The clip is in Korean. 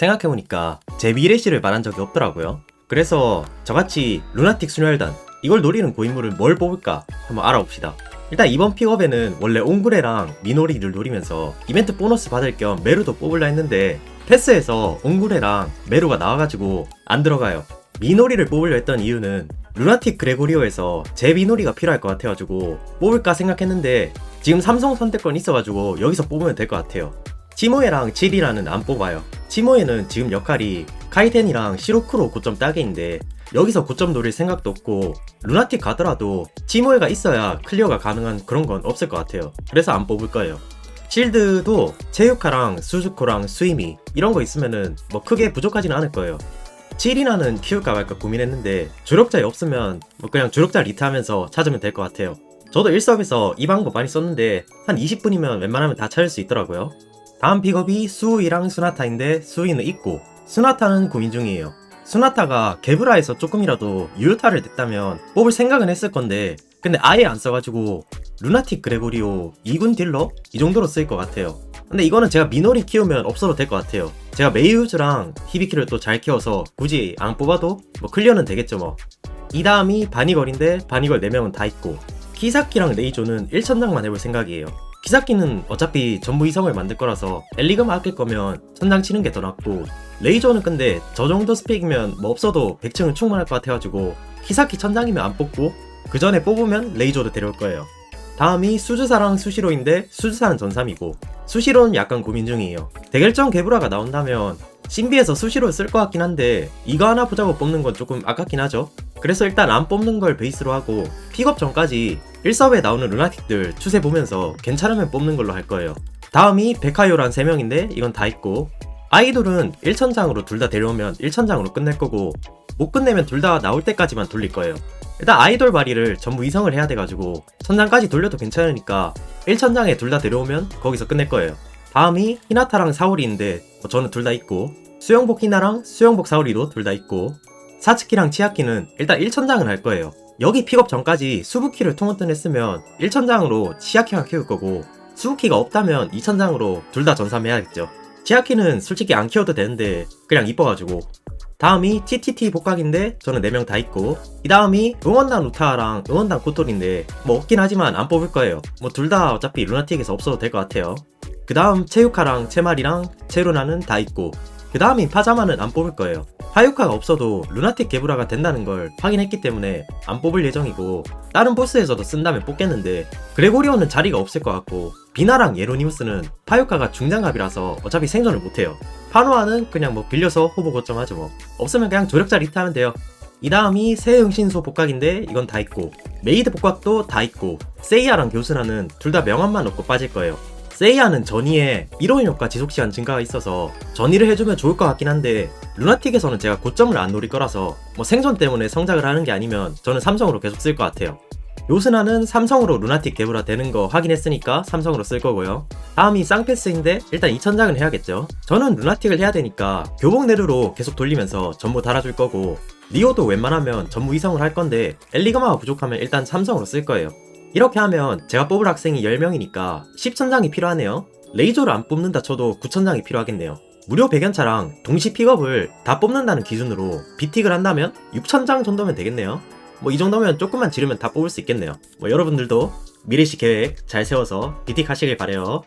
생각해보니까 제 미래시를 말한 적이 없더라고요. 그래서 저같이 루나틱 순혈단 이걸 노리는 고인물을 뭘 뽑을까 한번 알아봅시다. 일단 이번 픽업에는 원래 옹구레랑 미노리를 노리면서 이벤트 보너스 받을 겸 메루도 뽑으려 했는데 패스에서 옹구레랑 메루가 나와가지고 안 들어가요. 미노리를 뽑으려 했던 이유는 루나틱 그레고리오에서 제 미노리가 필요할 것 같아가지고 뽑을까 생각했는데 지금 삼성 선택권 있어가지고 여기서 뽑으면 될 것 같아요. 치모에랑 칠이라는 안 뽑아요. 치모에는 지금 역할이 카이텐이랑 시로크로 고점 따개인데 여기서 고점 노릴 생각도 없고 루나틱 가더라도 치모에가 있어야 클리어가 가능한 그런 건 없을 것 같아요. 그래서 안 뽑을 거예요. 실드도 체유카랑 수즈코랑 스위미 이런 거 있으면은 뭐 크게 부족하진 않을 거예요. 7이나는 키울까 말까 고민했는데 조력자에 없으면 뭐 그냥 조력자 리트하면서 찾으면 될 것 같아요. 저도 일섭에서 이 방법 많이 썼는데 한 20분이면 웬만하면 다 찾을 수 있더라고요. 다음 픽업이 수이랑 수나타인데 수이는 있고 수나타는 고민 중이에요. 수나타가 게브라에서 조금이라도 유효타를 냈다면 뽑을 생각은 했을 건데 근데 아예 안 써가지고 루나틱 그레고리오 2군 딜러? 이 정도로 쓰일 것 같아요. 근데 이거는 제가 미노리 키우면 없어도 될 것 같아요. 제가 메이우즈랑 히비키를 또 잘 키워서 굳이 안 뽑아도 뭐 클리어는 되겠죠 뭐. 이 다음이 바니걸인데 바니걸 4명은 다 있고 키사키랑 레이조는 1천장만 해볼 생각이에요. 키사키는 어차피 전부 이성을 만들 거라서 엘리그만 아낄 거면 천장 치는 게 더 낫고 레이저는 근데 저 정도 스펙이면 뭐 없어도 100층은 충분할 것 같아가지고 키사키 천장이면 안 뽑고 그 전에 뽑으면 레이저도 데려올 거예요. 다음이 수즈사랑 수시로인데 수즈사는 전삼이고 수시로는 약간 고민 중이에요. 대결점 개브라가 나온다면 신비에서 수시로 쓸 것 같긴 한데 이거 하나 보자고 뽑는 건 조금 아깝긴 하죠. 그래서 일단 안 뽑는 걸 베이스로 하고 픽업 전까지 1섭에 나오는 루나틱들 추세 보면서 괜찮으면 뽑는 걸로 할 거예요. 다음이 베카요란 3명인데 이건 다 있고 아이돌은 1천장으로 둘 다 데려오면 1천장으로 끝낼 거고 못 끝내면 둘 다 나올 때까지만 돌릴 거예요. 일단 아이돌 발이를 전부 이성을 해야 돼가지고 천장까지 돌려도 괜찮으니까 1천장에 둘 다 데려오면 거기서 끝낼 거예요. 다음이 히나타랑 사오리인데 뭐 저는 둘 다 있고 수영복 히나랑 수영복 사오리도 둘 다 있고 사츠키랑 치아키는 일단 1천장을 할 거예요. 여기 픽업 전까지 수부키를 통원뜬 했으면 1천장으로 치아키가 키울 거고 수부키가 없다면 2천장으로 둘 다 전삼해야겠죠. 치아키는 솔직히 안 키워도 되는데 그냥 이뻐가지고 다음이 TTT 복각인데 저는 4명 다 있고 이 다음이 응원단 루타랑 응원단 코톨인데 뭐 없긴 하지만 안 뽑을 거예요 뭐 둘 다 어차피 루나틱에서 없어도 될 것 같아요 그 다음 체유카랑 체말이랑 체루나는 다 있고 그 다음인 파자마는 안 뽑을 거예요 하유카가 없어도 루나틱 개브라가 된다는 걸 확인했기 때문에 안 뽑을 예정이고 다른 보스에서도 쓴다면 뽑겠는데 그레고리오는 자리가 없을 것 같고 비나랑 예로니무스는 파유카가 중장갑이라서 어차피 생존을 못해요. 파노아는 그냥 뭐 빌려서 후보 거점하죠 뭐. 없으면 그냥 조력자 리트하면 돼요. 이 다음이 새 응신소 복각인데 이건 다 있고 메이드 복각도 다 있고 세이야랑 교수나는 둘 다 명함만 얻고 빠질 거예요 세이야는 전이에 이로인 효과 지속시간 증가가 있어서 전이를 해주면 좋을 것 같긴 한데 루나틱에서는 제가 고점을 안 노릴 거라서 뭐 생존 때문에 성장을 하는 게 아니면 저는 삼성으로 계속 쓸 것 같아요 요스나는 삼성으로 루나틱 개브라 되는 거 확인했으니까 삼성으로 쓸 거고요. 다음이 쌍패스인데 일단 2000장은 해야겠죠. 저는 루나틱을 해야 되니까 교복 내루로 계속 돌리면서 전부 달아줄 거고 리오도 웬만하면 전부 이성을 할 건데 엘리그마가 부족하면 일단 삼성으로 쓸 거예요. 이렇게 하면 제가 뽑을 학생이 10명이니까 10천장이 필요하네요. 레이저를 안 뽑는다 쳐도 9천장이 필요하겠네요. 무료 배견차랑 동시 픽업을 다 뽑는다는 기준으로 비틱을 한다면 6천장 정도면 되겠네요. 뭐 이 정도면 조금만 지르면 다 뽑을 수 있겠네요. 뭐 여러분들도 미래시 계획 잘 세워서 비틱 하시길 바래요.